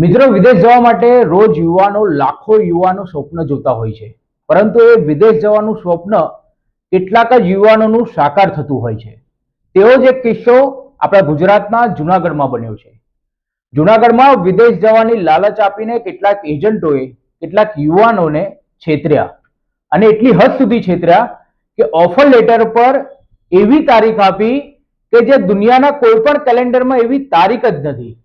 મિત્રો, વિદેશ જવા માટે રોજ યુવાનો, લાખો યુવાનો સ્વપ્ન જોતા હોય છે. પરંતુ એ વિદેશ જવાનું સ્વપ્ન કેટલાક જ યુવાનોનું સાકાર થતું હોય છે. તેવો જ એક કિસ્સો આપણા ગુજરાતના જુનાગઢમાં બન્યો છે. જુનાગઢમાં વિદેશ જવાની લાલચ આપીને કેટલાક એજન્ટોએ કેટલાક યુવાનોને છેતર્યા. અને એટલી હદ સુધી છેતર્યા કે ઓફર લેટર પર એવી તારીખ આપી કે જે દુનિયાના કોઈ પણ કેલેન્ડરમાં એવી તારીખ જ નથી.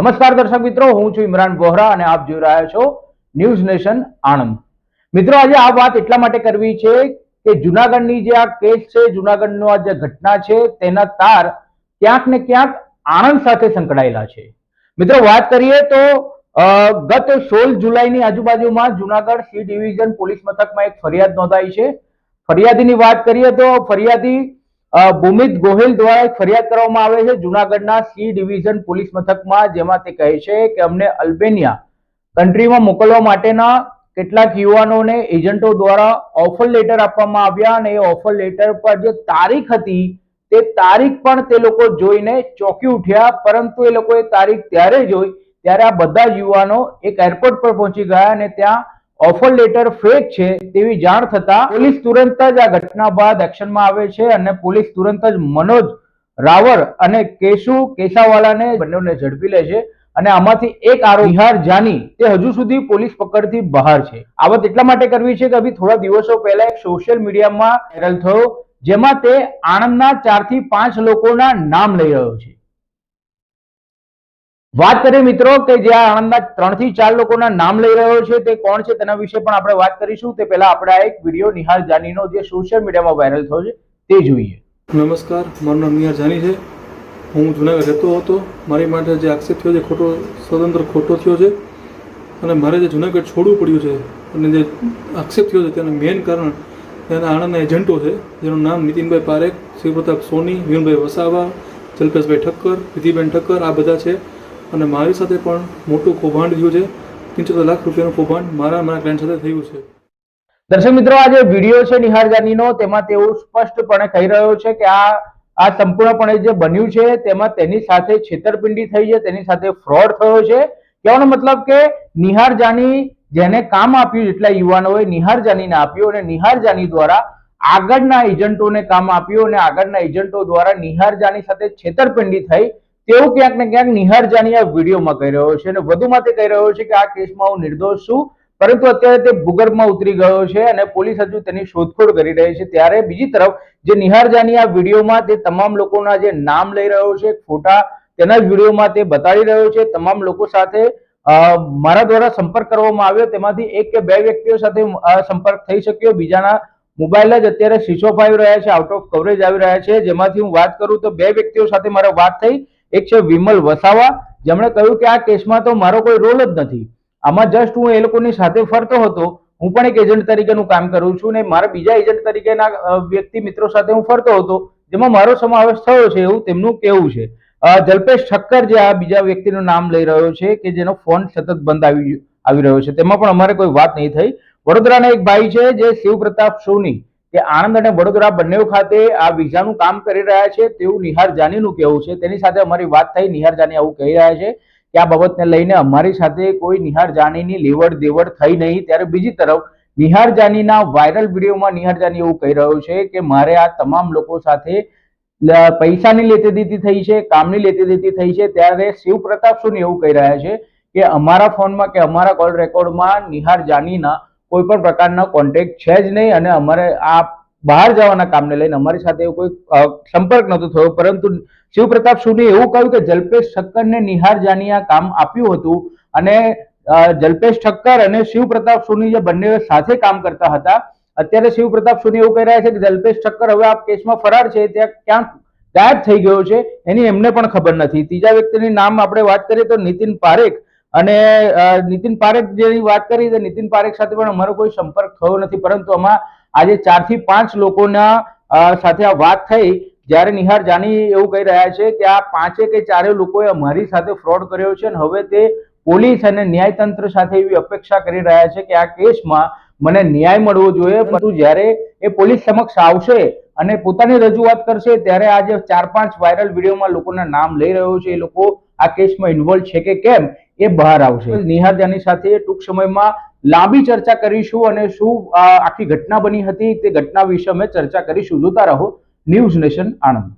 નમસ્કાર દર્શક મિત્રો, હું છું ઇમરાન બોહરા અને આપ જોઈ રહ્યા છો ન્યૂઝ નેશન આણંદ. મિત્રો, આજે આ વાત એટલા માટે કરવી છે કે જુનાગઢની જે આ કેસ છે, જુનાગઢનો આ જે ઘટના છે, તેના તાર ક્યાંક ને ક્યાંક આણંદ સાથે સંકળાયેલા છે. મિત્રો, વાત કરીએ તો ગત સોળ જુલાઈની આજુબાજુમાં જુનાગઢ સી ડિવિઝન પોલીસ મથકમાં એક ફરિયાદ નોંધાઈ છે. ફરિયાદીની વાત કરીએ તો ફરિયાદી ભૂમિત ગોહિલ દ્વારા એક ફરિયાદ કરવામાં આવે છે. જુનાગઢના સી ડિવિઝન પોલીસ મથકમાં જેમાં તે કહે છે કે અમને અલ્બેનિયા કન્ટ્રીમાં મોકલવા માટેના કેટલાક યુવાનોને એજન્ટો દ્વારા ઓફર લેટર આપવામાં આવ્યા અને એ ઓફર લેટર પર જે તારીખ હતી, તે તારીખ પણ તે લોકો જોઈને ચોંકી ઉઠ્યા. પરંતુ એ લોકોએ તારીખ ત્યારે જોઈ, ત્યારે આ બધા યુવાનો એક એરપોર્ટ પર પહોંચી ગયા અને ત્યાં ઓફર લેટર ફેક છે તેવી જાણ થતા પોલીસ તુરંત જ આ ઘટના બાદ એક્શનમાં આવે છે અને પોલીસ તુરંત જ મનોજ રાવર અને કેશુ કેસાવાલાને બંનેને ઝડપી લે છે અને આમાંથી એક આરોપી બિહાર જાની તે હજુ સુધી પોલીસ પકડથી બહાર છે. આવત એટલા માટે કરવી છે કે અભી થોડા દિવસો પહેલા એક સોશિયલ મીડિયામાં વાયરલ થયો, જેમાં તે આણંદના ચારથી પાંચ લોકોના નામ લઈ રહ્યો છે. વાત કરીએ મિત્રો કે જે આ આણંદના ત્રણથી ચાર લોકોના નામ લઈ રહ્યો છે, તે કોણ છે તેના વિશે પણ આપણે વાત કરીશું. તે પહેલા આપણે આ એક વીડિયો નિહાર જાનીનો જે સોશિયલ મીડિયામાં વાયરલ થયો છે, તે જોઈએ. નમસ્કાર, મારું નામ નિહાર જાની છે. હું જુનાગઢ રહેતો હતો. મારી માટે જે આક્ષેપ થયો છે, ખોટો, સ્વતંત્ર ખોટો થયો છે, અને મારે જે જુનાગઢ છોડવું પડ્યું છે, અને જે આક્ષેપ થયો છે, તેનું મેઇન કારણ તેના આણંદના એજન્ટો છે, જેનું નામ નીતિનભાઈ પારેખ શિવપ્રતાપ સોની વિનભાઈ વસાવા, જલ્પેશભાઈ ઠક્કર, વિધિબેન ઠક્કર, આ બધા છે. અને મારી સાથે પણ મોટું કૌભાંડ થયું છે. પંચોતેર લાખ રૂપિયાનું કૌભાંડ મારા મારા ક્લાયન્ટ સાથે થયું છે. દર્શક મિત્રો, આ જે વીડિયો છે નિહાર જાનીનો તેમાં તેઓ સ્પષ્ટપણે કહી રહ્યો છે કે આ આ સંપૂર્ણપણે જે બન્યું છે, તેમાં તેની સાથે છેતરપિંડી થઈ છે, તેની સાથે ફ્રોડ થયો છે. કહેવાનો મતલબ કે નિહાર જાની જેને કામ આપ્યું, જેટલા યુવાનોએ નિહાર જાનીને આપ્યું અને નિહાર જાની દ્વારા આગળના એજન્ટોને કામ આપ્યું અને આગળના એજન્ટો દ્વારા નિહાર જાની સાથે છેતરપિંડી થઈ તેવું ક્યાંક ને ક્યાંક નિહાર જાની આ વિડીયોમાં કહી રહ્યો છે અને વધુમાં તે કહી રહ્યો છે કે આ કેસમાં હું નિર્દોષ છું, પરંતુ અત્યારે તે ભૂગર્ભમાં ઉતરી ગયો છે અને પોલીસ હજુ તેની શોધખોળ કરી રહી છે. ત્યારે બીજી તરફ, જે નિહાર જાની આ વિડીયોમાં તે તમામ લોકોના જે નામ લઈ રહ્યો છે ફોટા તેના જ વિડીયોમાં તે બતાવી રહ્યો છે. તમામ લોકો સાથે મારા દ્વારા સંપર્ક કરવામાં આવ્યો. તેમાંથી એક કે બે વ્યક્તિઓ સાથે સંપર્ક થઈ શક્યો. બીજાના મોબાઈલ જ અત્યારે સ્વિચ ઓફ આવી રહ્યા છે, આઉટ ઓફ કવરેજ આવી રહ્યા છે. જેમાંથી હું વાત કરું તો બે વ્યક્તિઓ સાથે મારે વાત થઈ. એક છે વિમલ વસાવા. જેમણે કહ્યું કે આ કેસમાં તો મારો કોઈ રોલ જ નથી. આમાં જસ્ટ હું એ લોકોની સાથે ફરતો હતો. હું પણ એક એજન્ટ તરીકેનું કામ કરું છું ને મારા બીજા એજન્ટ તરીકેના વ્યક્તિ મિત્રો સાથે હું ફરતો હતો. જેમાં મારો સમાવેશ થયો છે એવું તેમનું કહેવું છે. જલ્પેશ ઠક્કર જે આ બીજા વ્યક્તિનું નામ લઈ રહ્યો છે કે જેનો ફોન સતત બંધ આવી આવી રહ્યો છે. તેમાં પણ અમારે કોઈ વાત નહીં થઈ. વડોદરાના એક ભાઈ છે જે શિવ પ્રતાપ સોની. કે આણંદ અને વડોદરા બંને ખાતે આ વિઝાનું કામ કરી રહ્યા છે તેવું નિહાર જાનીનું કહેવું છે. તેની સાથે અમારી વાત થઈ, નિહાર જાની આવું કહી રહ્યા છે કે આ બાબતને લઈને અમારી સાથે કોઈ નિહાર જાનીની લેવડ દેવડ થઈ નહીં. ત્યારે બીજી તરફ, નિહાર જાનીના વાયરલ વિડીયોમાં નિહાર જાની એવું કહી રહ્યો છે કે મારે આ તમામ લોકો સાથે પૈસાની લેતી દીધી થઈ છે, કામની લેતી દીધી થઈ છે. ત્યારે શિવ પ્રતાપ સોની એવું કહી રહ્યા છે કે અમારા ફોનમાં કે અમારા કોલ રેકોર્ડમાં નિહાર જાનીના કોઈ પણ પ્રકારના કોન્ટેક્ટ છે જ નહીં અને અમારે આ બહાર જવાના કામને લઈને અમારી સાથે એવું કોઈ સંપર્ક નહોતો થયો. પરંતુ શિવપ્રતાપ પ્રતાપ એવું કહ્યું કે જલ્પેશ ઠક્કરને નિહાર આ કામ આપ્યું હતું અને જલ્પેશ ઠક્કર અને શિવ પ્રતાપ સોની જે બંને સાથે કામ કરતા હતા, અત્યારે શિવ પ્રતાપ સોની એવું કહી રહ્યા છે કે જલ્પેશ ઠક્કર હવે આ કેસમાં ફરાર છે, ત્યાં ક્યાંક ગાયબ થઈ ગયો છે, એની એમને પણ ખબર નથી. ત્રીજા વ્યક્તિની નામ આપણે વાત કરીએ તો નીતિન પારેખ અને નીતિન પારેખ જેની વાત કરી, તો નીતિન પારેખ સાથે પણ અમારો કોઈ સંપર્ક થયો નથી, પરંતુ આમાં આજે ચારથી પાંચ લોકોના સાથે આ વાત થઈ. જ્યારે નિહાર જાની એવું કહી રહ્યા છે કે આ પાંચે કે ચારે લોકોએ અમારી સાથે ફ્રોડ કર્યો છે અને હવે તે પોલીસ અને ન્યાયતંત્ર સાથે એવી અપેક્ષા કરી રહ્યા છે કે આ કેસમાં મને ન્યાય મળવો જોઈએ. પરંતુ જ્યારે એ પોલીસ સમક્ષ આવશે અને પોતાની રજૂઆત કરશે, ત્યારે આજે ચાર પાંચ વાયરલ વિડીયોમાં લોકોના નામ લઈ રહ્યો છે. એ લોકો આ કેસમાં ઇન્વોલ્વ છે કે કેમ, એ બહાર આવશે. નિહાર જાની સાથે ટૂંક સમયમાં લાંબી ચર્ચા કરીશું અને શું આખી ઘટના બની હતી તે ઘટના વિશે અમે ચર્ચા કરીશું. જોતા રહો. News nation Anand.